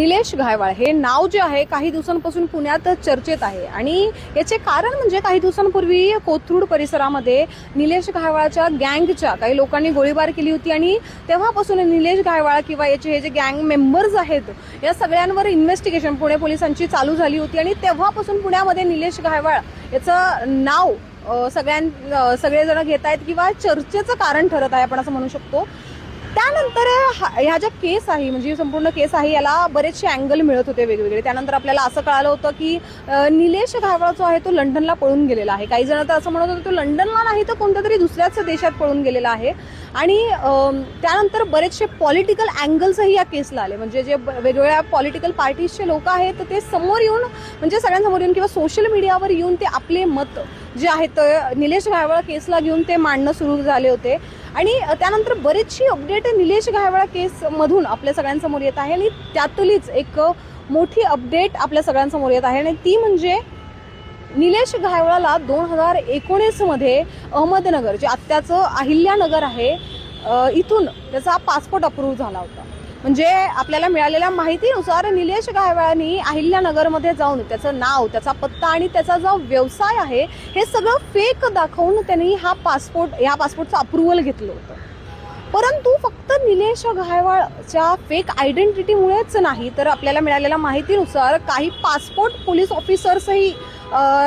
निलेश घायवाळ. हे नाव जे आहे काही दिवसांपासून पुण्यात चर्चेत आहे. आणि याचे कारण म्हणजे काही दिवसांपूर्वी कोथरूड परिसरामध्ये निलेश घायवाळच्या गँगच्या काही लोकांनी गोळीबार केली होती आणि तेव्हापासून निलेश घायवाळ किंवा याचे हे जे गँग मेंबर्स आहेत या सगळ्यांवर इन्व्हेस्टिगेशन पुणे पोलिसांची चालू झाली होती आणि तेव्हापासून पुण्यामध्ये निलेश घायवाळ याचं नाव सगळ्यां सगळेजण घेत आहेत किंवा चर्चेचं कारण ठरत आहे आपण असं म्हणू शकतो. त्यानंतर हा- ह्या ज्या केस आहे म्हणजे संपूर्ण केस आहे याला बरेचसे अँगल मिळत होते वेगवेगळे. त्यानंतर आपल्याला असं कळालं होतं की निलेश घावळा जो आहे तो लंडनला पळून गेलेला आहे. काही जण तर असं म्हणत होते तो लंडनला नाही तर कोणत्या तरी दुसऱ्याच देशात पळून गेलेला आहे. आणि त्यानंतर बरेचसे पॉलिटिकल अँगल्सही या केसला आले. म्हणजे जे वेगवेगळ्या पॉलिटिकल पार्टीजचे लोक आहेत तर ते समोर येऊन म्हणजे सगळ्यांसमोर येऊन किंवा सोशल मीडियावर येऊन ते आपले मत जे आहेत निलेश घायवळा केसला घेऊन ते मांडणं सुरू झाले होते. आणि त्यानंतर बरीचशी अपडेट निलेश घायवळ केस मधून आपल्या सगळ्यांसमोर येत आहे. आणि त्यातलीच एक मोठी अपडेट आपल्या सगळ्यांसमोर येत आहे. आणि ती म्हणजे निलेश घायवळाला दोन हजार एकोणीसमध्ये अहमदनगर जे आत्याचं अहिल्यानगर आहे इथून त्याचा पासपोर्ट अप्रूव्ह झाला होता. म्हणजे आपल्याला मिळालेल्या माहितीनुसार निलेश गायवाळांनी अहिल्यानगरमध्ये जाऊन त्याचं नाव त्याचा पत्ता आणि त्याचा जो व्यवसाय आहे हे सगळं फेक दाखवून त्यांनी हा पासपोर्ट ह्या पासपोर्टचं अप्रुव्हल घेतलं होतं. परंतु फक्त निलेश घायवाळच्या फेक आयडेंटिटीमुळेच नाही तर आपल्याला मिळालेल्या माहितीनुसार काही पासपोर्ट पोलीस ऑफिसर्सही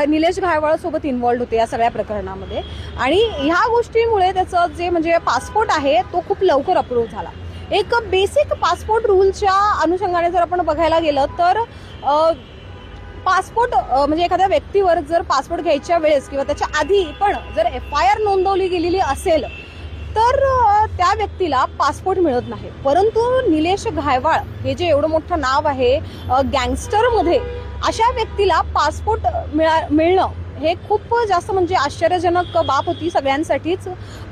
निलेश घायवाळ इन्वॉल्ड होते या सगळ्या प्रकरणामध्ये. आणि ह्या गोष्टीमुळे त्याचं जे म्हणजे पासपोर्ट आहे तो खूप लवकर अप्रूव्ह झाला. एक बेसिक पासपोर्ट रूलच्या अनुषंगाने जर आपण बघायला गेलं तर पासपोर्ट म्हणजे एखाद्या व्यक्तीवर जर पासपोर्ट घ्यायच्या वेळेस किंवा त्याच्या आधी पण जर एफ आय आर नोंदवली गेलेली असेल तर त्या व्यक्तीला पासपोर्ट मिळत नाही. परंतु निलेश घायवाळ हे जे एवढं मोठं नाव आहे गँगस्टरमध्ये अशा व्यक्तीला पासपोर्ट मिळा मिळणं हे खूप जास्त म्हणजे आश्चर्यजनक बाब होती सगळ्यांसाठीच.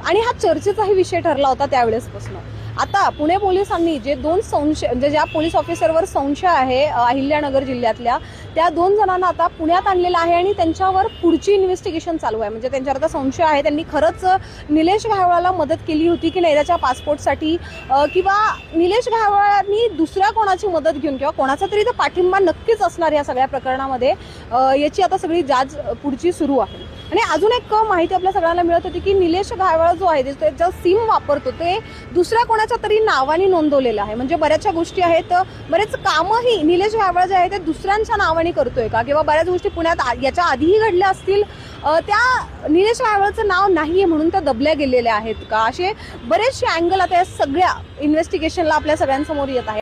आणि हा चर्चेचाही विषय ठरला होता त्यावेळेसपासून. आता पुणे पोलिसांनी जे दोन संशय म्हणजे ज्या पोलीस ऑफिसरवर संशय आहे अहिल्यानगर जिल्ह्यातल्या त्या दोन जणांना आता पुण्यात आणलेलं आहे आणि त्यांच्यावर पुढची इन्व्हेस्टिगेशन चालू आहे. म्हणजे त्यांच्यावर आता संशय आहे. त्यांनी खरंच निलेश घायवळाला मदत केली होती की नाही त्याच्या पासपोर्टसाठी किंवा निलेश घायवळांनी दुसऱ्या कोणाची मदत घेऊन किंवा कोणाचा तरी तर पाठिंबा नक्कीच असणार या सगळ्या प्रकरणामध्ये याची आता सगळी जाच पुढची सुरू आहे. आणि अजून एक माहिती आपल्या सगळ्यांना मिळत होती की निलेश घायवळ जो आहे त्याचं सिम वापरतो ते दुसऱ्या कोणाच्या तरी नावाने नोंदवलेलं आहे. म्हणजे बऱ्याचशा गोष्टी आहेत बरेच कामही निलेश घायवळ जे आहे ते दुसऱ्यांच्या नावाने करतोय का? किंवा बऱ्याच गोष्टी पुण्यात आ- याच्या आधीही घडल्या असतील. त्या निलेश घायवळचं नाव नाहीये म्हणून त्या दबल्या गेलेल्या आहेत का? असे बरेचसे अँगल आता या सगळ्या इन्व्हेस्टिगेशनला आपल्या सगळ्यांसमोर येत आहे